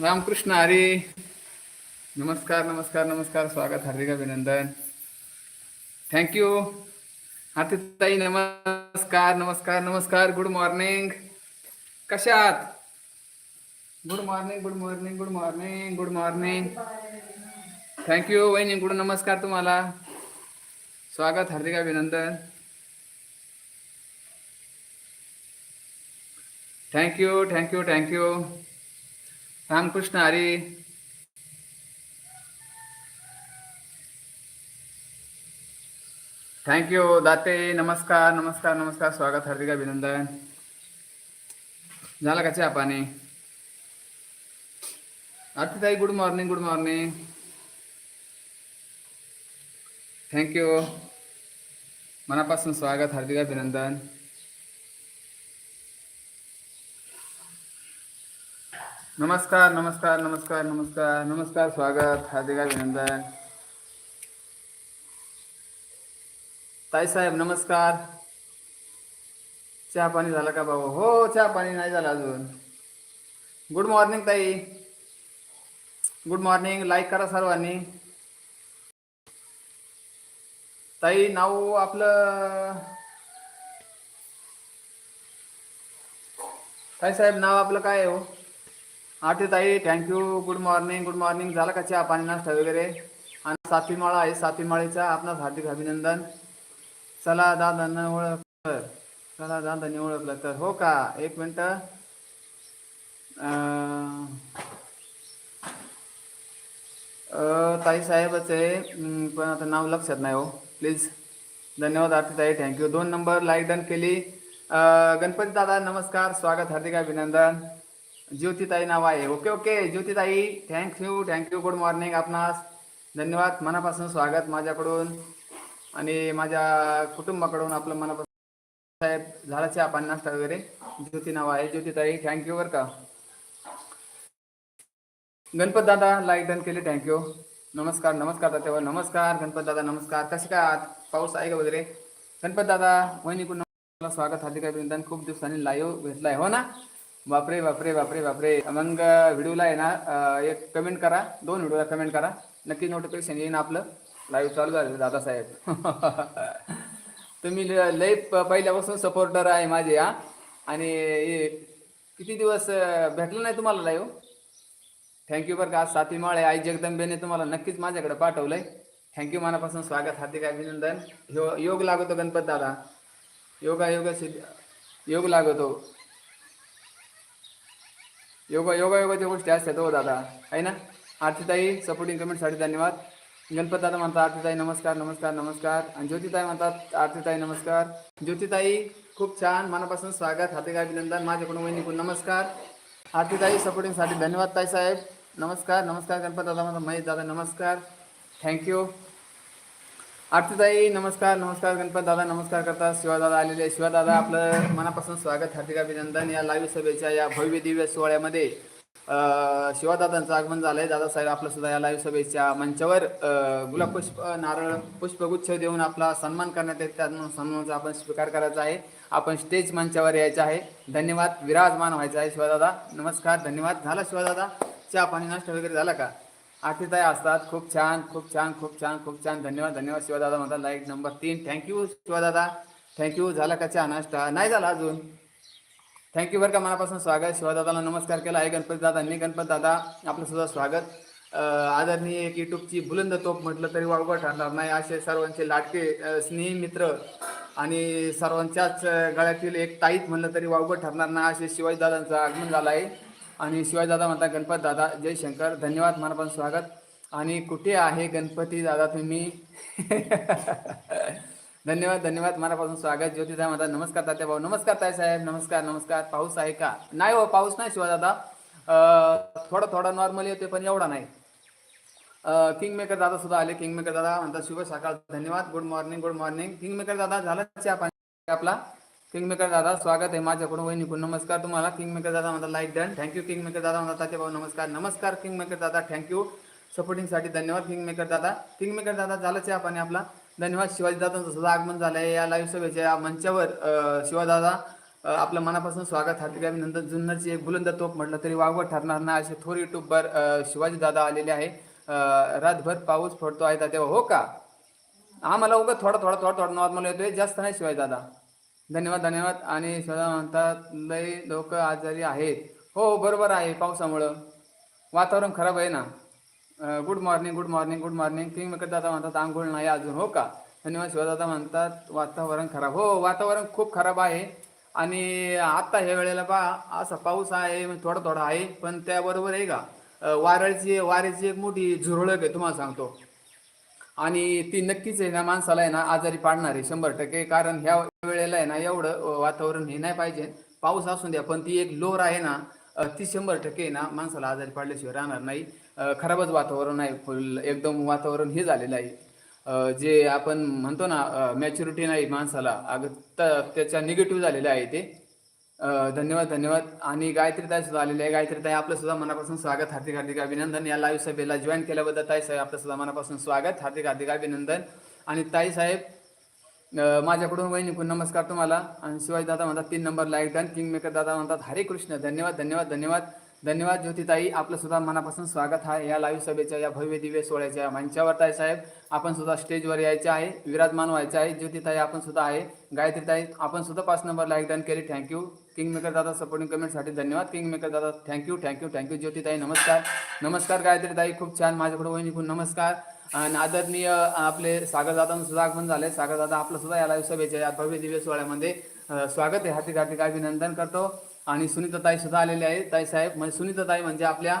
रामकृष्ण हरी। नमस्कार नमस्कार नमस्कार स्वागत हार्दिक अभिनंदन। थँक्यू हातीताई नमस्कार नमस्कार नमस्कार गुड मॉर्निंग कशा आहात? Good morning good morning good morning good morning thank you वहिनी गुड नमस्कार तुम्हाला। स्वागत हार्दिक अभिनंदन। Thank you thank you thank you Ramakrishna Hari. Thank you Date. नमस्कार नमस्कार नमस्कार. स्वागत हार्दिक अभिनंदन. झाला का चहा पाणी? ताई good morning good morning thank you मनापासून स्वागत हार्दिक अभिनंदन. नमस्कार नमस्कार नमस्कार नमस्कार नमस्कार स्वागत हार्दिक अभिनंदन. ताई साहेब नमस्कार. चहा पाणी झालं का भाऊ? हो चहा पाणी नाही झालं अजून. गुड मॉर्निंग ताई. गुड मॉर्निंग लाईक करा सर्वांनी. ताई नाव आपलं? ताई साहेब नाव आपलं काय आहे हो? आठवी ताई thank you good morning good morning झालं का चहा पाणी नाश्ता वगैरे? आणि सातवी माळा आहे सातवी माळेचा आपणास हार्दिक अभिनंदन. चला दादा न ओळखलं चला दादांनी ओळखलं तर. हो का? एक मिनटं. ताई साहेबच आहे. पण आता नाव लक्षात नाही हो. प्लीज धन्यवाद आरती ताई. थँक्यू दोन नंबर लाईक डन केली. गणपती दादा नमस्कार. स्वागत हार्दिक अभिनंदन. ज्योतिताई नाव आहे. Okay okay. Jyotitai thank you thank you good morning आपणास. धन्यवाद. मनापासून स्वागत माझ्याकडून आणि माझ्या कुटुंबाकडून आपलं मनापासून. साहेब झाला चहा पाणी नाश्ता वगैरे. ज्योती नाव आहे. ज्योतिताई थँक्यू बरं का. गणपत दादा लाईक डन केले थँक्यू नमस्कार नमस्कार दादा नमस्कार गणपत दादा नमस्कार. कसे काय पाऊस आहे का वगैरे? गणपत दादा वहिनी स्वागत हार्दिक अभिनंदन खूप दिवसांनी लाईव्ह भेटलाय हो ना? बापरे बापरे बापरे बापरे. मग व्हिडिओला आहे ना एक कमेंट करा. दोन व्हिडिओला कमेंट करा. नक्की नोटिफिकेशन येईन आपलं. लाईव्ह चालू झालं दादासाहेब. तुम्ही ल- लय प- पहिल्यापासून सपोर्टर आहे माझे हा. आणि किती दिवस भेटलं नाही तुम्हाला लाईव्ह थँक्यू बरं का. आज आई जगदंबेने तुम्हाला नक्कीच माझ्याकडे पाठवलंय. थँक्यू मनापासून स्वागत हार्दिक अभिनंदन. यो योग लागतो गणपत दादा. योगा योग सिद्ध योग लागतो. योगा योगा योगाच्या गोष्टी असतात हो दादा. आहे ना? आरतीताई सपोर्टिंग कमेंटसाठी धन्यवाद. गणपत दादा म्हणतात आरतीताई नमस्कार नमस्कार नमस्कार. आणि ज्योतिताई म्हणतात आरतीताई नमस्कार. ज्योतिताई खूप छान मनापासून स्वागत हातेगा अभिनंदन. माझ्याकडून वहिनीकडून नमस्कार. आरतीताई सपोर्टिंगसाठी धन्यवाद ताई साहेब. नमस्कार नमस्कार गणपत दादा म्हणतात महेश दादा नमस्कार. थँक्यू आरतीताई नमस्कार नमस्कार गणपत दादा नमस्कार करता शिवादादा आलेले शिवादादा आपलं मनापासून स्वागत हार्दिक अभिनंदन या लाईव्ह सभेच्या या भव्य दिव्य सोहळ्यामध्ये. शिवादादांचं आगमन झालंय. दादासाहेब आपलं सुद्धा या लाईव्ह सभेच्या मंचावर गुलाब पुष्प नारळ पुष्पगुच्छ देऊन आपला सन्मान करण्यात येत त्या सन्मानाचा आपण स्वीकार करायचा आहे. आपण स्टेज मंचावर यायचं आहे. धन्यवाद. विराजमान व्हायचं आहे शिवादादा नमस्कार धन्यवाद. झाला शिवादादा चहा पाणी नाश्ता वगैरे झाला का? आठवीताई असतात. खूप छान खूप छान खूप छान खूप छान. धन्यवाद धन्यवाद. शिवदादा म्हणतात लाईक नंबर तीन. थँक्यू शिवदादा. थँक्यू झाला का छान नाश्ता. नाही झाला अजून. थँक्यू बरं का मनापासून स्वागत. शिवदादाला नमस्कार केला. आहे गणपती दादांनी गणपत दादा. आपलं सुद्धा स्वागत. आदरणीय एक युट्यूबची बुलंद तोप म्हटलं तरी वावगं ठरणार नाही. असे सर्वांचे लाटके स्नेही मित्र आणि सर्वांच्याच गळ्यातील एक ताईत म्हणलं तरी वावगं ठरणार नाही. असे शिवाजीदादांचं आगमन झालं आहे. आणि शिवाजीदादा म्हणता गणपत दादा जय शंकर. धन्यवाद मनापासून स्वागत. आणि कुठे आहे गणपती दादा तुम्ही? धन्यवाद धन्यवाद मनापासून स्वागत. ज्योतिदा म्हणता नमस्कार तात्या भाऊ. नमस्कार ताई साहेब नमस्कार नमस्कार. पाऊस आहे का? नाही हो पाऊस नाही शिवादादा अं, थोडा थोडा नॉर्मली येते पण एवढा नाही. किंग मेकर दादा सुद्धा आले. किंग मेकर दादा म्हणतात शुभ सकाळ. धन्यवाद good morning good morning king maker दादा झाला चहा पाणी? आपला? किंग मेकर दादा स्वागत आहे माझ्याकडून वहिनीकडून. नमस्कार तुम्हाला. किंग मेकर दादा म्हणतात like done thank you king maker दादा म्हणतात ताते भाऊ नमस्कार. नमस्कार किंग मेकर दादा थँक्यू सपोर्टिंगसाठी धन्यवाद किंग मेकर दादा. किंग मेकर दादा झालं चहा पाणी आपला. धन्यवाद शिवाजी दादांचं सुद्धा आगमन झालं आहे या लाईव्ह सभेच्या या मंचावर शिवादादा आपलं मनापासून स्वागत हार्दिक अभिनंदन. जुन्नरची एक बुलंद तोप म्हटलं तरी वागवत ठरणार नाही. असे थोर युट्यूबवर शिवाजी दादा आलेले आहे. रातभर पाऊस पडतो आहे तेव्हा हो का? आम्हाला उगा थोडा थोडा थोडा थोडा नॉर्मल येतोय. जास्त नाही शिवाजी दादा. धन्यवाद धन्यवाद. आणि सदा म्हणतात लई लोक आजारी आहेत. हो बरोबर आहे पावसामुळं. वातावरण खराब आहे ना? Good morning good morning good morning king maker दादा म्हणतात आंघोळ नाही अजून हो का? धन्यवाद शिवदादा म्हणतात वातावरण खराब. हो वातावरण खूप खराब आहे. आणि आत्ता ह्या वेळेला पा असा पाऊस आहे म्हणजे थोडा थोडा आहे पण त्याबरोबर आहे का? अ, वाऱ्याची वाऱ्याची एक मोठी झुरळक आहे तुम्हाला सांगतो. आणि ती नक्कीच आहे ना माणसाला आहे ना आजारी पाडणार आहे शंभर टक्के. कारण ह्या वेळेला आहे ना एवढं वातावरण हे नाही पाहिजे. पाऊस असून द्या पण ती एक लोर आहे ना ती शंभर टक्के आहे ना माणसाला आजारी पडल्याशिवाय राहणार नाही. खराबच वातावरण आहे फुल एकदम वातावरण हे झालेलं आहे. जे आपण म्हणतो ना मॅच्युरिटी नाही माणसाला अग त्याच्या निगेटिव्ह झालेलं आहे ते. धन्यवाद धन्यवाद. आणि गायत्री ताई सुद्धा आलेली आहे. गायत्री ताई आपलं सुद्धा मनापासून स्वागत. हार्दिक हार्दिक अभिनंदन. या लाईव्ह सभेला जॉईन केल्याबद्दल ताई साहेब आपलं सुद्धा मनापासून स्वागत. हार्दिक हार्दिक अभिनंदन. आणि ताई साहेब माझ्याकडून वहिनीकडून नमस्कार तुम्हाला. आणि शिवाजी दादा म्हणतात तीन number like done king maker दादा म्हणतात हरे कृष्ण धन्यवाद धन्यवाद धन्यवाद. धन्यवाद ज्योतिताई आपलं सुद्धा मनापासून स्वागत आहे. या लाईव्ह सभेच्या या भव्य दिव्य सोहळ्याच्या मंचावर ताई साहेब आपण सुद्धा स्टेजवर यायचे आहे. विराजमान व्हायचं आहे. ज्योतिताई आपण सुद्धा आहे. गायत्रीताई आपण सुद्धा पाच नंबर लाईक डन केली थँक्यू किंग मेकर दादा सपोर्टिंग कमेंटसाठी धन्यवाद. किंग मेकर दादा थँक्यू थँक्यू थँक्यू ज्योतिताई नमस्कार. नमस्कार गायत्रीताई खूप छान. माझ्याकडे वहिनीकडून नमस्कार. आणि आदरणीय आपले सागर दादांचं सुद्धा आगमन झाले सागर दादा आपलं सुद्धा या लाईव्ह सभेच्या या भव्य दिव्य सोहळ्यामध्ये स्वागत आहे. हार्दिक हार्दिक अभिनंदन करतो. आणि सुनीताताई सुद्धा आलेले आहे ताई साहेब म्हणजे सुनीताताई म्हणजे आपल्या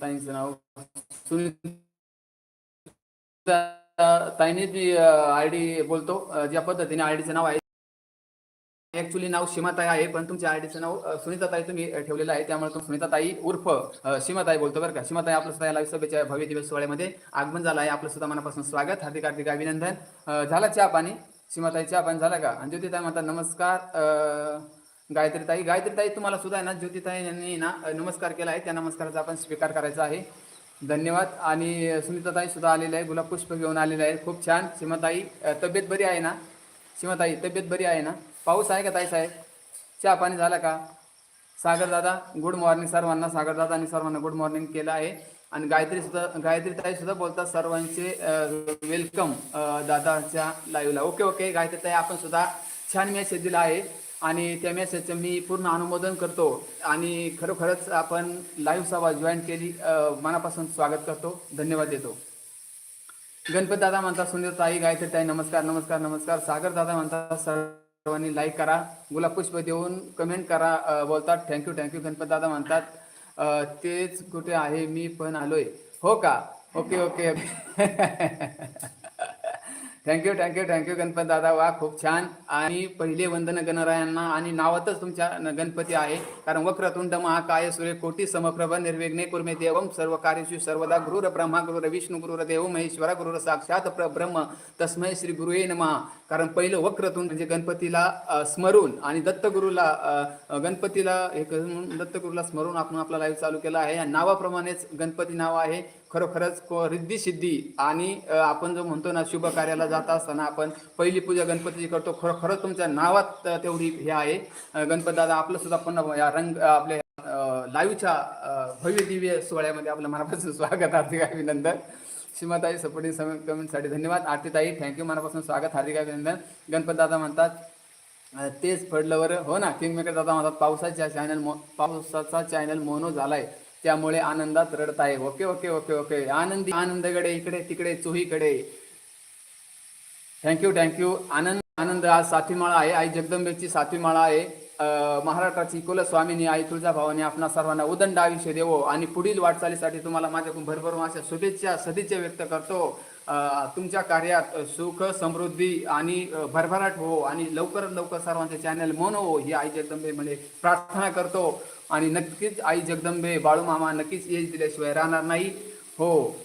ताईंचं नाव. सुनीता ताईने जी आय डी बोलतो ज्या पद्धतीने आय डीचं नाव आहे ऍक्च्युली नाव सीमाताई आहे पण तुमच्या आयडीचं नाव सुनीताताई तुम्ही ठेवलेलं आहे. त्यामुळे तुम्ही सुनीताताई उर्फ सीमाताई बोलतो बरं का. सीमाताई आपलं सुद्धा लाईव्ह सभेच्या भव्य दिवस सोहळ्यामध्ये आगमन झालं आहे. आपलं सुद्धा मनापासून स्वागत हार्दिक हार्दिक अभिनंदन. झाला चहा पाणी? सीमाताई चहा पाणी झाला का? आणि ज्योतिताई म्हणतात नमस्कार गायत्रीताई. गायत्रीताई तुम्हाला सुद्धा आहे ना ज्योतिताई यांनी ना नमस्कार केला आहे. त्या नमस्काराचा आपण स्वीकार करायचा आहे. धन्यवाद. आणि सुनीताताई सुद्धा आलेले आहे. गुलाब पुष्प घेऊन आलेले आहे. खूप छान. सीमाताई तब्येत बरी आहे ना? सीमाताई तब्येत बरी आहे ना? पाऊस आहे का ताई साहेब? चहा पाणी झाला का? सागरदादा गुड मॉर्निंग सर्वांना. सागरदादा आणि सर्वांना गुड मॉर्निंग केलं आहे. आणि गायत्री सुद्धा गायत्री ताई सुद्धा बोलतात सर्वांचे वेलकम दादाच्या लाईव्हला ओके ओके गायत्री ताई आपण सुद्धा छान मेसेज दिला आहे. आणि त्या मेसेजचं मी पूर्ण अनुमोदन करतो. आणि खरोखरच आपण लाईव्ह सभा जॉईन केली मनापासून स्वागत करतो. धन्यवाद देतो. गणपत दादा म्हणतात सुनील ताई गायत्री ताई नमस्कार नमस्कार नमस्कार. सागर दादा म्हणतात सर्वांनी लाईक करा. गुलाब पुष्प देऊन कमेंट करा. बोलतात थँक्यू थँक्यू गणपत दादा म्हणतात. तेच कुठे आहे? मी पण आलोय. हो का? Okay okay. Thank you thank you thank you Ganpat दादा. वा खूप छान. आणि पहिले वंदन गणरायांना आणि नावातच तुमच्या गणपती आहे. कारण वक्रतुंड महाकाय सूर्य कोटी समप्रभ निर्विघ्ने कुर्मे देवम सर्व कार्यशी सर्वदा गुरुर ब्रह्मा गुरुर विष्णू गुरुर देव महेश्वरा गुरुर साक्षात प्र ब्रह्म. तस्मय श्री गुरुये नमहा कारण पहिलं वक्रतुंड म्हणजे गणपतीला स्मरून आणि दत्तगुरूला गणपतीला हे करून दत्तगुरूला स्मरून आपण आपला लाईव्ह चालू केला आहे. या नावाप्रमाणेच गणपती नाव आहे. खरोखरच को- रिद्धी सिद्धी आणि आपण जो म्हणतो ना शुभ कार्याला जात असताना आपण पहिली पूजा गणपतीची करतो. खरोखरच खरंच तुमच्या नावात तेवढी हे आहे. गणपत दादा आपलं सुद्धा पुन्हा या रंग आपल्या लाईव्हच्या भव्य दिव्य सोहळ्यामध्ये आपलं मनापासून स्वागत हार्दिक अभिनंदन. सीमाताई सपोर्टिंग सम कमेंटसाठी धन्यवाद. आरतीताई थँक्यू मनापासून स्वागत हार्दिक अभिनंदन. गणपत दादा म्हणतात तेच पडलं बरं. हो ना किंगमेकर दादा म्हणतात पावसाच्या चॅनल मो पावसाचा चॅनल मोनो झालाय. त्यामुळे आनंदात रडत आहे. Okay okay okay okay. आनंदी आनंदकडे इकडे तिकडे चोहीकडे. Thank you thank you Anand Anand. आज सातवी माळा आहे. आई जगदंबेची सातवी माळा आहे. अं, महाराष्ट्राची कुलस्वामिनी आई तुळजाभावानी आपणा सर्वांना उदंड आयुष्य देवो. आणि पुढील वाटचालीसाठी तुम्हाला माझ्याकडून भरभरून अशा शुभेच्छा सदिच्छा व्यक्त करतो. तुमच्या कार्यात सुख समृद्धी आणि भरभराट हो आणि लवकरात लवकर सर्वांचे चॅनल मन हो ही आई जगदंबे म्हणजे प्रार्थना करतो. आणि नक्कीच आई जगदंबे बाळू मामा नक्कीच यश दिल्याशिवाय राहणार नाही. हो.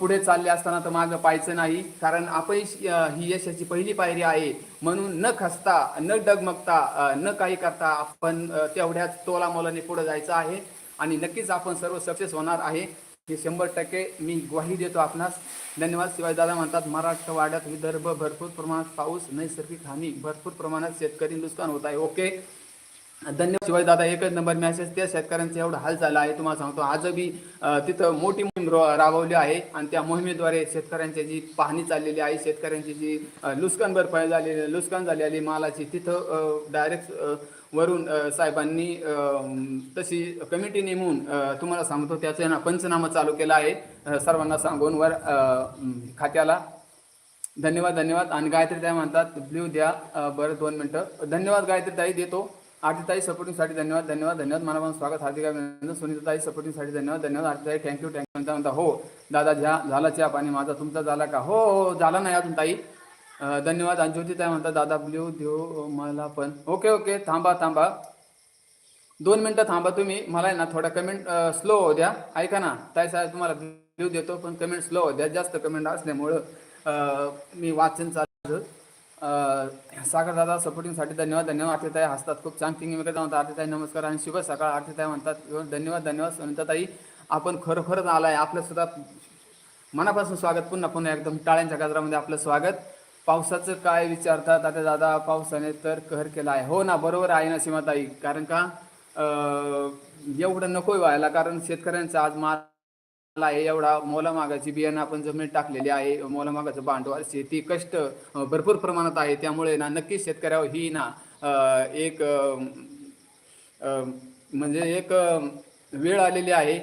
पुढे चालले असताना तर मागं पाहायचं नाही कारण अपयश ही यशाची पहिली पायरी आहे. म्हणून न खसता न डगमगता न काही करता आपण तेवढ्याच तोला मोलाने पुढे जायचं आहे. आणि नक्कीच आपण सर्व सक्सेस होणार आहे. हे शंभर टक्के मी ग्वाही देतो आपणास. धन्यवाद. शिवाय दादा म्हणतात मराठवाड्यात विदर्भ भरपूर प्रमाणात पाऊस नैसर्गिक हानी भरपूर प्रमाणात शेतकरी नुकसान होत आहे. ओके. धन्यवाद. शिवाय दादा एकच नंबर मॅसेज त्या शेतकऱ्यांचा एवढा हाल झाला आहे. तुम्हाला सांगतो आजही तिथं मोठी मोहीम राबवली आहे आणि त्या मोहिमेद्वारे शेतकऱ्यांची जी पाहणी चाललेली आहे शेतकऱ्यांची जी अ, नुकसान भरपाई झालेली नुकसान झालेली मालाची तिथं डायरेक्ट वरून साहेबांनी तशी कमिटी नेमून तुम्हाला सांगतो त्याचं ना पंचनामा चालू केला आहे. सर्वांना सांगून वर खात्याला धन्यवाद धन्यवाद. आणि गायत्री ताई म्हणतात ब्ल्यू द्या बरं दोन मिनटं. धन्यवाद गायत्री ताई देतो. आरतीताई सपोर्टिंगसाठी धन्यवाद धन्यवाद धन्यवाद. मला स्वागत हार्दिक अभिनंदन. सुनीताई सपोर्टिंगसाठी धन्यवाद धन्यवाद. आरतीताई थँक्यू थँक्यू म्हणता म्हणता हो दादा झा झाला चहा पाणी माझा. तुमचा झाला का? हो हो झाला नाही अजून ताई. धन्यवाद आणि ज्योतिताई म्हणतात दादा ब्ल्यू देऊ मला पण. ओके ओके थांबा थांबा. दोन मिनटं थांबा तुम्ही. मला आहे ना थोडा कमेंट स्लो हो द्या. ऐका ना ताई साहेब तुम्हाला ब्ल्यू देतो पण कमेंट स्लो हो द्या. जास्त कमेंट असल्यामुळं मी वाचन चालू. सागर दादा सपोर्टिंगसाठी धन्यवाद धन्यवाद. आरतीताई हसतात खूप छान थिंग वगैरे म्हणतात आरतीताई नमस्कार आणि शुभ सकाळ. आरतीताई म्हणतात हो, धन्यवाद धन्यवाद. सुनीताताई आपण खरोखरच आलाय. आपलं सुद्धा मनापासून स्वागत. पुन्हा पुन्हा एकदम टाळ्यांच्या गजरामध्ये आपलं स्वागत. पावसाचं काय विचारतात? आता दादा पावसाने तर कहर केला आहे. हो ना बरोबर आहे ना सीमाताई. कारण का एवढं नको व्हायला. कारण शेतकऱ्यांचा आज माल आहे एवढा. मोलामागाची बियाणं आपण जमिनीत टाकलेली आहे. मोलामागाचं भांडवल शेती कष्ट भरपूर प्रमाणात आहे. त्यामुळे ना नक्कीच शेतकऱ्यावर ही ना एक म्हणजे एक वेळ आलेली आहे.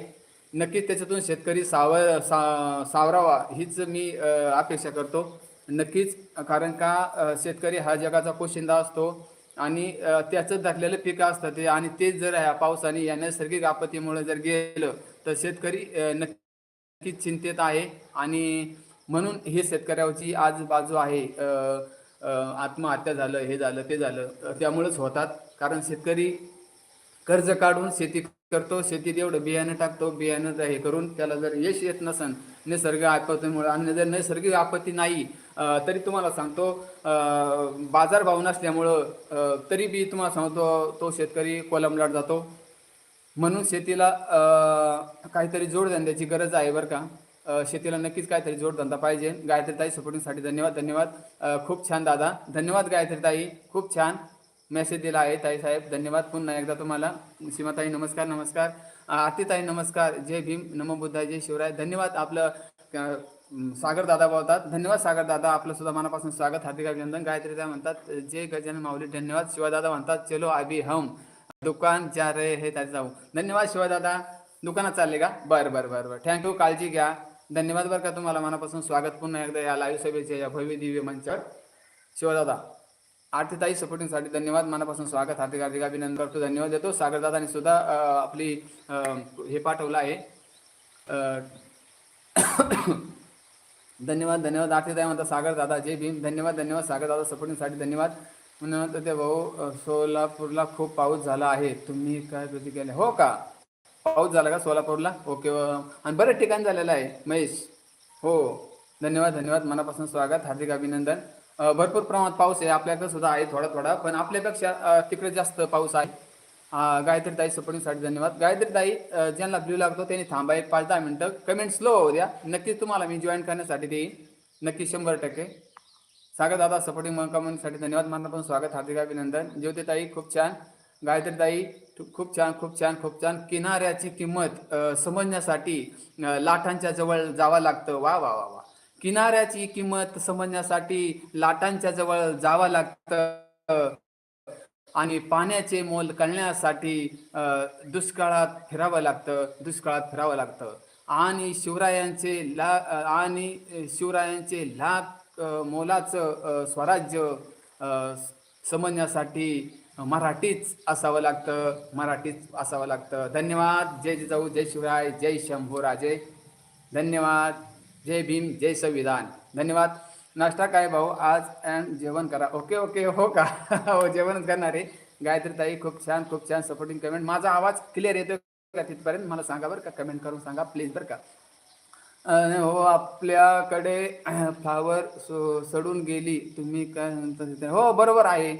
नक्कीच त्याच्यातून शेतकरी सावर सा सावरावा हीच मी अपेक्षा करतो. नक्कीच कारण का शेतकरी हा जगाचा पोशिंदा असतो आणि त्याचं धरलेलं पिकं असतं ते आणि तेच जर ह्या पावसाने या नैसर्गिक आपत्तीमुळे जर गेलं तर शेतकरी नक्कीच चिंतेत आहे आणि म्हणून हे शेतकऱ्याची आज बाजू आहे आत्महत्या झालं हे झालं ते झालं त्यामुळेच होतात. कारण शेतकरी कर्ज काढून शेती करतो शेतीत एवढं बियाणं टाकतो बियाणं हे करून त्याला जर यश येत नसन निसर्ग आपत्तीमुळे आणि जर नैसर्गिक आपत्ती नाही तरी तुम्हाला सांगतो बाजारभाव नसल्यामुळं तरी बी तुम्हाला सांगतो तो शेतकरी कोलमलाट जातो. म्हणून शेतीला काहीतरी जोडधंद्याची गरज आहे बरं का. शेतीला नक्कीच काहीतरी जोडधंदा पाहिजे. गायत्रीताई सपोर्टिंगसाठी धन्यवाद धन्यवाद. खूप छान दादा. धन्यवाद गायत्रीताई खूप छान मेसेज दिला आहे ताई साहेब. धन्यवाद पुन्हा एकदा तुम्हाला. सीमाताई नमस्कार नमस्कार. आतिताई आरतीताई नमस्कार. जय भीम. नमो बुद्धाय जय शिवराय. धन्यवाद आपलं सागर दादा बोलतात. धन्यवाद सागर दादा. आपलं सुद्धा मनापासून स्वागत हार्दिक अभिनंदन. गायत्रीताई म्हणतात जे गजानन माऊली धन्यवाद. शिवादादा म्हणतात चलो अभी हम. दुकान जा रे हे त्यात जाऊ. धन्यवाद शिवादादा दुकानात चालले का? बरं बरं बरं बरं. थँक्यू काळजी घ्या. धन्यवाद बरं का तुम्हाला मनापासून स्वागत. पुन्हा एकदा या लाईव्ह सभेच्या या भव्य दिव्य मंचावर. शिवदादा आरतीताई सपोर्टिंगसाठी धन्यवाद. मनापासून स्वागत. हार्दिक हार्दिक अभिनंदन करतो. धन्यवाद देतो. सागरदादाने सुद्धा आपली हे पाठवलं आहे. धन्यवाद धन्यवाद. आरती आरतीताई म्हणतात सागर दादा जय भीम. धन्यवाद धन्यवाद. सागर दादा सपोर्टिंगसाठी धन्यवाद. म्हणून ते भाऊ सोलापूरला खूप पाऊस झाला आहे. तुम्ही काय प्रतिक्रिया हो का? पाऊस झाला का सोलापूरला? ओके आणि बरं ठिकाण झालेलं आहे. महेश. हो. धन्यवाद धन्यवाद. मनापासून स्वागत हार्दिक अभिनंदन. भरपूर प्रमाणात पाऊस आहे. आपल्याकडे सुद्धा आहे थोडा थोडा. पण आपल्यापेक्षा तिकडे जास्त पाऊस आहे. गायत्री ताई सपोर्टिंगसाठी धन्यवाद. गायत्री ताई ज्यांना ब्ल्यू लागतो त्यांनी थांबा एक पाच दहा मिनटं. कमेंट स्लो होऊ द्या. नक्कीच तुम्हाला मी जॉईन करण्यासाठी देईन. नक्की शंभर टक्के. सागर दादा सपोर्टिंग कमेंटसाठी धन्यवाद. मनापासून स्वागत हार्दिक अभिनंदन. ज्योतिताई खूप छान. गायत्री ताई खूप छान खूप छान खूप छान. किनाऱ्याची किंमत समजण्यासाठी लाटांच्या जवळ जावं लागतं. वा वा वा वा. किनाऱ्याची किंमत समजण्यासाठी लाटांच्या जवळ जावं लागतं. आणि पाण्याचे मोल कळण्यासाठी दुष्काळात फिरावं लागतं दुष्काळात फिरावं लागतं. आणि शिवरायांचे ला आणि शिवरायांचे लाख मोलाचं स्वराज्य समजण्यासाठी मराठीच असावं लागतं मराठीच असावं लागतं. धन्यवाद. जय जिजाऊ जय शिवराय जय शंभूराजे. धन्यवाद. जय भीम जय संविधान. धन्यवाद. नाश्ता काय भाऊ? आज अँड जेवण करा. ओके ओके हो का? हो जेवणच करणार. आहे गायत्री ताई खूप छान खूप छान सपोर्टिंग कमेंट माझा आवाज क्लिअर येतो का तिथपर्यंत? मला सांगा बरं का. कमेंट करून सांगा प्लीज बरं का. हो आपल्याकडे फ्लावर सो सडून गेली. तुम्ही काय हो बरोबर आहे.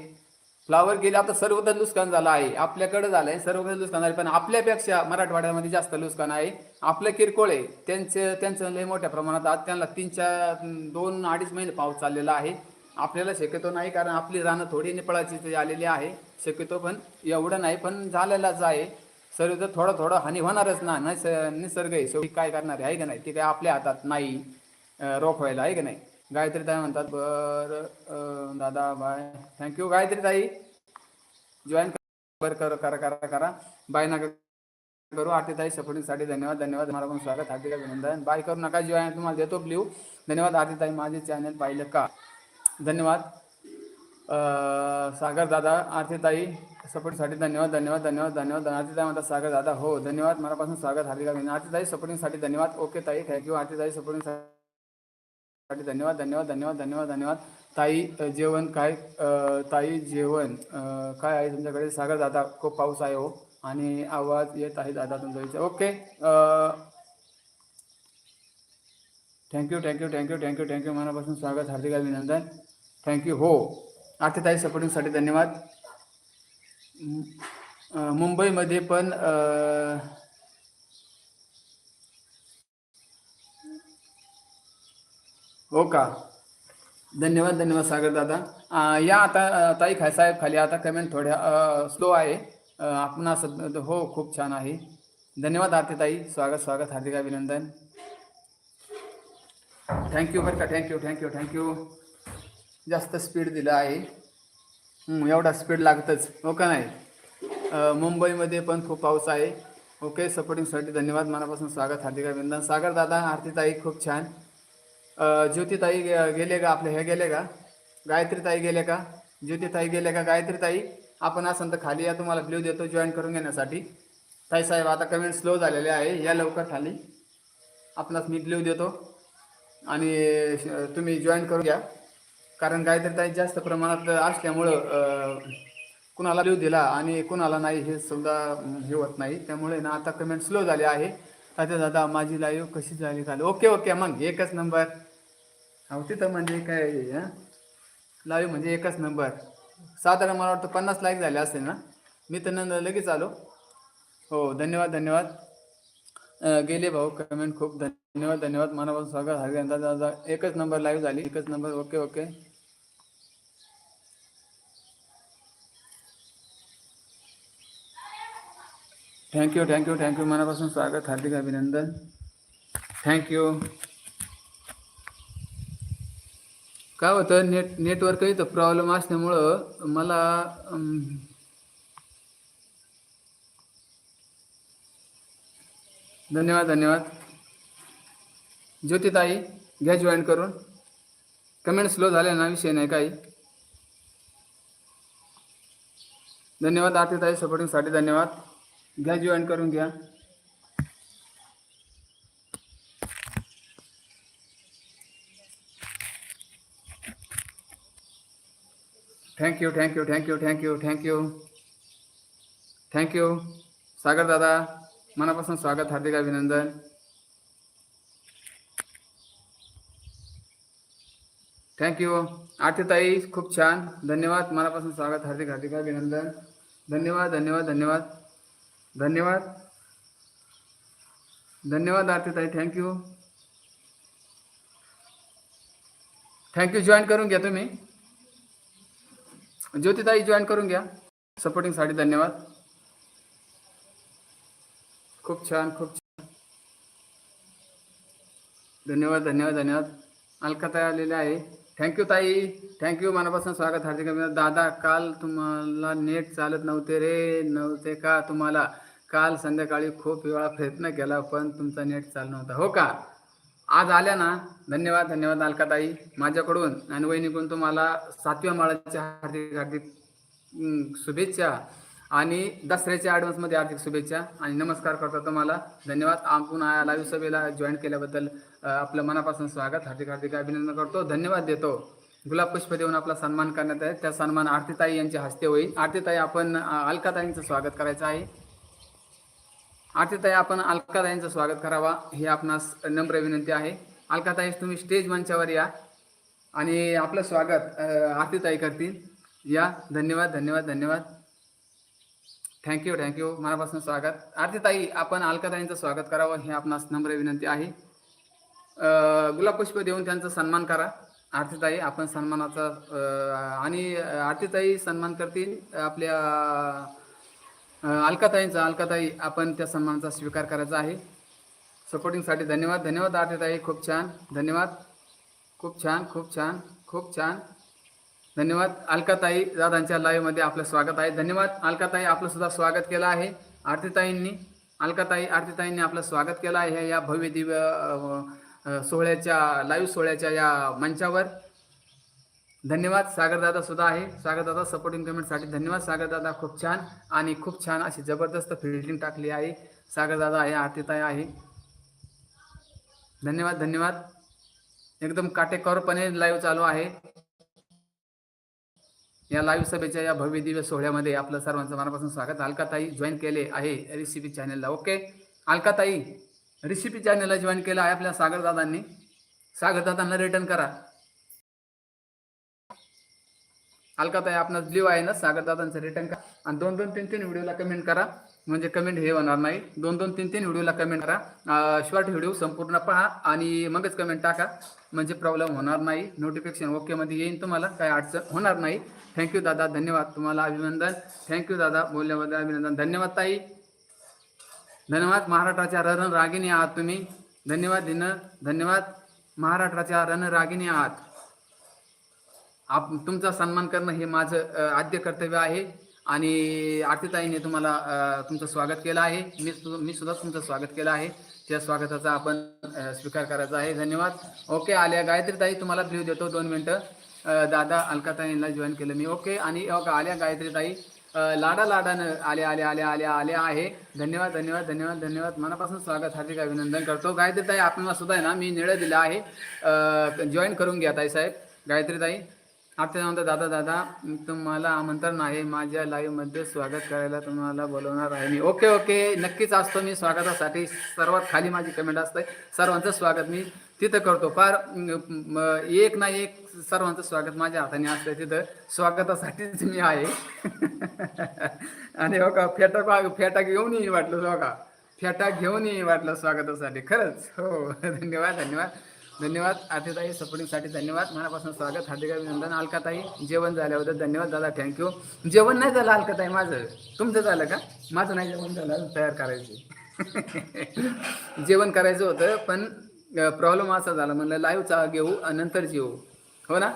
फ्लावर गेली आता सर्वत्र नुकसान झालं आहे. आपल्याकडे झालं आहे सर्वत्र नुकसान झालं पण आपल्यापेक्षा मराठवाड्यामध्ये जास्त नुकसान आहे. आपलं किरकोळ आहे. त्यांचं त्यांचं लय मोठ्या प्रमाणात आज त्यांना तीन चार दोन अडीच महिने पाऊस चाललेला आहे. आपल्याला शक्यतो नाही कारण आपली रानं थोडी निपळाची आलेली आहे. शक्यतो पण एवढं नाही पण झालेलाच आहे. सर्व तर थोडं थोडं हानी होणारच ना. निसर्ग आहे. शेवटी काय करणार आहे? का नाही? ते काय आपल्या हातात नाही रोखवायला आहे का नाही? गायत्री ताई म्हणतात बरं दादा बाय. थँक्यू गायत्री ताई. जॉईन बर कर करा करा करा बाय नका करू. आरती ताई सपोर्टिंगसाठी धन्यवाद धन्यवाद. मला पण स्वागत हार्दिक अभिनंदन. बाय करू नका जॉईन तुम्हाला देतो ब्ल्यू धन्यवाद आरती ताई माझे चॅनल पाहिलं का? धन्यवाद. सागर दादा आरती ताई सपोर्टसाठी धन्यवाद धन्यवाद धन्यवाद धन्यवाद. आरती ताई म्हणतात सागर दादा हो धन्यवाद. मनापासून स्वागत हार्दिक अभिनंदन. आरती ताई सपोर्टिंगसाठी धन्यवाद. ओके ताई थँक्यू आरती ताई साठी धन्यवाद धन्यवाद धन्यवाद धन्यवाद धन्यवाद. ताई जेवण काय ताई जेवण काय आहे तुमच्याकडे? सागर दादा खूप पाऊस आहे हो. आणि आवाज येत आहे दादा तुमचा विचार okay thank you thank you thank you thank you thank you मनापासून स्वागत हार्दिक अभिनंदन. थँक्यू हो. आरती ताई सपोर्टिंगसाठी धन्यवाद. मुंबईमध्ये पण हो का? धन्यवाद धन्यवाद सागर दादा. या आता ताई खाय साहेब खाली आता कमेंट थोड्या स्लो आहे. आपण आपणास हो खूप छान आहे. धन्यवाद आरती ताई. स्वागत स्वागत हार्दिक अभिनंदन. थँक्यू बरं का. Thank you thank you thank you जास्त स्पीड दिलं आहे. एवढा स्पीड लागतंच. हो का नाही? मुंबईमध्ये पण खूप पाऊस आहे. ओके सपोर्टिंगसाठी धन्यवाद. मनापासून स्वागत हार्दिक अभिनंदन. सागर दादा आरती ताई खूप छान. ज्योतिताई गेले का आपले? हे गेले का? गायत्रीताई गेले का? ज्योतिताई गेले का? गायत्रीताई आपण असं तर खाली या तुम्हाला ब्ल्यू देतो जॉईन करून घेण्यासाठी. ताई साहेब आता कमेंट स्लो झालेले आहे. या लवकर खाली. आपणास मी ब्ल्यू देतो. आणि तुम्ही जॉईन करून घ्या. कारण गायत्रीताई जास्त प्रमाणात असल्यामुळं कुणाला ब्ल्यू दिला आणि कुणाला नाही हे सुद्धा हे होत नाही. त्यामुळे ना आता कमेंट स्लो झाले आहे. आता दादा माझी लाईव्ह कशी झाली? झाली ओके ओके मग एकच नंबर हो तिथं म्हणजे काय लाईव्ह म्हणजे एकच नंबर साधारण मला वाटतं पन्नास लाईक झाले असेल ना? मी तर नंतर लगेच आलो. हो धन्यवाद धन्यवाद. गेले भाऊ कमेंट खूप. धन्यवाद धन्यवाद. मनापासून स्वागत. हरी एकच नंबर लाईव्ह झाली. एकच number okay okay thank you thank you thank you मनापासून स्वागत. हार्दिक अभिनंदन. थँक्यू काय होतं नेट नेटवर्क इथं प्रॉब्लेम असल्यामुळं मला धन्यवाद धन्यवाद. ज्योतिताई घ्या जॉईन करून. कमेंट स्लो झाले ना विषय नाही काही. धन्यवाद आरतीताई सपोर्टिंगसाठी धन्यवाद. घ्या जॉईन करून घ्या. Thank you thank you thank you thank you thank you thank you Sagar दादा मनापासून स्वागत हार्दिक अभिनंदन थँक्यू आरतीताई खूप छान धन्यवाद मनापासून स्वागत हार्दिक हार्दिक अभिनंदन धन्यवाद धन्यवाद धन्यवाद धन्यवाद धन्यवाद आरतीताई थँक्यू थँक्यू जॉईन करून घ्या तुम्ही ज्योतिताई जॉईन करून घ्या. सपोर्टिंगसाठी धन्यवाद. खूप छान खूप छान. धन्यवाद धन्यवाद धन्यवाद. अलकाताई आलेले आहे. थँक्यू ताई. थँक्यू मनापासून स्वागत. हार्दिक दादा काल तुम्हाला नेट चालत नव्हते रे. नव्हते का तुम्हाला? काल संध्याकाळी खूप वेळा प्रयत्न केला पण तुमचा नेट चालू नव्हता. हो का? आज आल्या ना. धन्यवाद धन्यवाद अलकाताई. माझ्याकडून आणि वहिनीकडून तुम्हाला सातव्या माळाच्या हार्दिक हार्दिक शुभेच्छा आणि दसऱ्याच्या ॲडव्हान्समध्ये हार्दिक शुभेच्छा आणि नमस्कार करतो तुम्हाला. धन्यवाद. आपण लाईव्ह सभेला जॉईन केल्याबद्दल आपलं मनापासून स्वागत. हार्दिक हार्दिक अभिनंदन करतो. धन्यवाद देतो. गुलाब पुष्प देऊन आपला सन्मान करण्यात आहे त्या सन्मान आरतीताई यांच्या हस्ते होईल. आरतीताई आपण अलकाताईंचं स्वागत करायचं आहे. आरतीताई आपण अलकाताईंचं स्वागत करावा. ही आपणास नम्र विनंती आहे. अलकाताई तुम्ही स्टेज मंचावर या आणि आपलं स्वागत अ, आरतीताई करतील. या धन्यवाद धन्यवाद धन्यवाद. थँक्यू थँक्यू मनापासून स्वागत. आरतीताई आपण अलकाताईंचं स्वागत करावं ही आपणास नम्र विनंती आहे. गुलाबपुष्प गुलाब पुष्प देऊन त्यांचा सन्मान करा. आरतीताई आपण सन्मानाचा आणि आरतीताई सन्मान करतील आपल्या अलकाताईंचा अलकाताई आपण त्या सन्मानाचा स्वीकार करायचा आहे. सपोर्टिंगसाठी धन्यवाद. धन्यवाद आरतीताई. खूप छान. धन्यवाद. खूप छान खूप छान खूप छान. धन्यवाद अलकाताई दादांच्या लाईव्हमध्ये आपलं स्वागत आहे. धन्यवाद अलकाताई आपलं सुद्धा स्वागत केलं आहे. आरतीताईंनी अलकाताई आरतीताईंनी आपलं स्वागत केलं आहे या भव्य दिव्य सोहळ्याच्या लाईव्ह सोहळ्याच्या या मंचावर. धन्यवाद सागरदादा सुद्धा आहे. सागरदादा सपोर्टिंग कमेंटसाठी धन्यवाद सागरदादा खूप छान. आणि खूप छान अशी जबरदस्त फिल्डिंग टाकली आहे. सागरदादा आहे आरतीताई आहे. धन्यवाद धन्यवाद. एकदम काटेकोरपणे लाईव्ह चालू आहे. या लाईव्ह सभेच्या या भव्य दिव्य सोहळ्यामध्ये आपलं सर्वांचं मनापासून स्वागत. अलकाताई जॉईन केले आहे रेसिपी चॅनलला ओके अलकाताई रेसिपी चॅनलला जॉईन केलं आहे आपल्या सागरदादांनी सागरदादांना रिटर्न करा. अलकाताई आपणास ब्ल्यू आहे ना सागरदादांचं रिटर्न करा. आणि दोन दोन तीन तीन व्हिडिओला कमेंट करा. म्हणजे कमेंट हे होणार नाही. दोन दोन तीन तीन व्हिडिओला कमेंट करा. शॉर्ट व्हिडिओ संपूर्ण पहा आणि मगच कमेंट टाका. म्हणजे प्रॉब्लेम होणार नाही. नोटिफिकेशन ओकेमध्ये येईन तुम्हाला. काही अडचण होणार नाही. थँक्यू दादा. धन्यवाद. तुम्हाला अभिनंदन. थँक्यू दादा. बोलल्याबद्दल अभिनंदन. धन्यवाद ताई. धन्यवाद. महाराष्ट्राच्या रण रागिणी आहात तुम्ही. धन्यवाद दिन धन्यवाद. महाराष्ट्राच्या रण रागिणी आहात. आप तुमचा सन्मान करणं हे माझं आद्य कर्तव्य आहे. आणि आरतीताईने तुम्हाला तुमचं स्वागत केलं आहे. मी मी सुद्धा तुमचं स्वागत केलं आहे. त्या स्वागताचा आपण स्वीकार करायचा आहे. धन्यवाद. ओके आल्या. गायत्री ताई तुम्हाला ब्ल्यू देतो दोन मिनटं. दादा अलकाताईंना जॉईन केलं मी. ओके आणि हो ओके आल्या गायत्री ताई लाडा लाडानं आल्या आल्या आल्या आल्या आल्या आहे. धन्यवाद धन्यवाद धन्यवाद धन्यवाद. मनापासून स्वागत हार्दिक अभिनंदन करतो. गायत्री ताई आपल्याला सुद्धा आहे ना मी निळं दिलं आहे. जॉईन करून घ्या ताई साहेब. गायत्री ताई आता दादा दादा. तुम्हाला आमंत्रण आहे. माझ्या लाईव्हमध्ये स्वागत करायला तुम्हाला बोलवणार आहे मी. ओके ओके नक्कीच असतो मी स्वागतासाठी. सर्वात खाली माझी कमेंट असते. सर्वांचं स्वागत मी तिथं करतो. फार एक ना एक सर्वांचं स्वागत माझ्या हाताने असतं. तिथं स्वागतासाठीच मी आहे. आणि हो का फेटा पा- फेटा घेऊन वाटलं हो का. फेटा घेऊन वाटलं स्वागतासाठी. खरंच? हो. धन्यवाद धन्यवाद. धन्यवाद. आतेताई सपोर्टिंगसाठी धन्यवाद. मनापासून स्वागत हार्दिक अभिनंदन. अलकाताई जेवण झाल्याबद्दल धन्यवाद दादा थँक्यू जेवण नाही झालं अलकाताई माझं. तुमचं झालं का? माझं नाही जेवण झालं तयार करायचं जेवण करायचं होतं पण प्रॉब्लेम असा झाला. म्हणलं लाईव्हचा घेऊ आणि नंतर जेऊ. हो ना?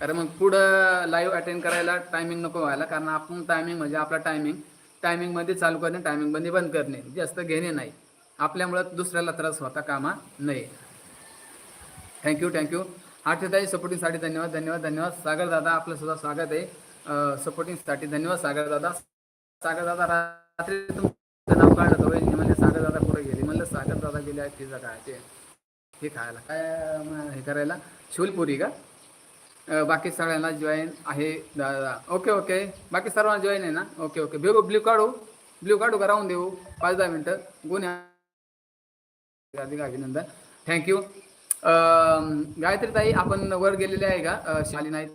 कारण मग पुढं लाईव्ह अटेंड करायला टायमिंग नको व्हायला. कारण आपण टायमिंग म्हणजे आपला टायमिंग टायमिंगमध्ये चालू करणे टायमिंगमध्ये बंद करणे. जास्त घेणे नाही. आपल्यामुळं दुसऱ्याला त्रास होता कामा नये. थँक्यू थँक्यू आरतीताई सपोर्टिंगसाठी धन्यवाद धन्यवाद धन्यवाद. सागर दादा आपलं सुद्धा स्वागत आहे. सपोर्टिंगसाठी धन्यवाद सागर दादा. सागर दादा रात्री तुमचं नाव काढलं होईल. म्हणजे सागर दादा पुढे गेले. म्हणलं सागर दादा गेले आहेत तिचं काय ते हे खायला. काय हे करायला? शिवलपुरी का? बाकी सगळ्यांना जॉईन आहे दादा. ओके ओके बाकी सर्वांना जॉईन आहे ना? ओके ओके ब्ल्यू ब्ल्यू काढू. ब्ल्यू काढू का? राहून देऊ. पाच दहा मिनटं. गुन्हे. अभिनंदन. थँक्यू गायत्री ताई आपण वर गेलेले आहे का? शाली नाही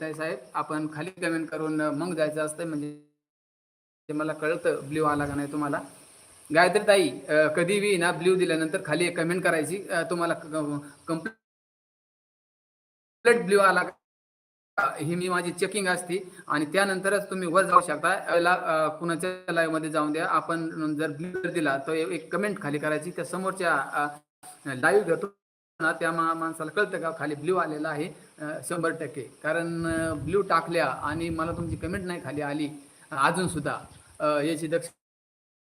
साहेब आपण खाली कमेंट करून मग जायचं असतं म्हणजे मला कळतं ब्ल्यू आला का नाही तुम्हाला. गायत्री ताई कधी बी ना ब्ल्यू दिल्यानंतर खाली एक कमेंट करायची. तुम्हाला कंप्लीट ब्ल्यू आला का? ही मी माझी चेकिंग असते. आणि त्यानंतरच तुम्ही वर जाऊ शकता. याला कुणाच्या लाईव्हमध्ये जाऊन द्या. आपण जर ब्ल्यू दिला तर एक कमेंट खाली करायची. त्या समोरच्या लाईव्ह घेतो. ना त्या मा माणसाला कळतं का खाली ब्ल्यू आलेला आहे शंभर टक्के. कारण ब्ल्यू टाकल्या आणि मला तुमची कमेंट नाही खाली आली अजून सुद्धा. याची दक्ष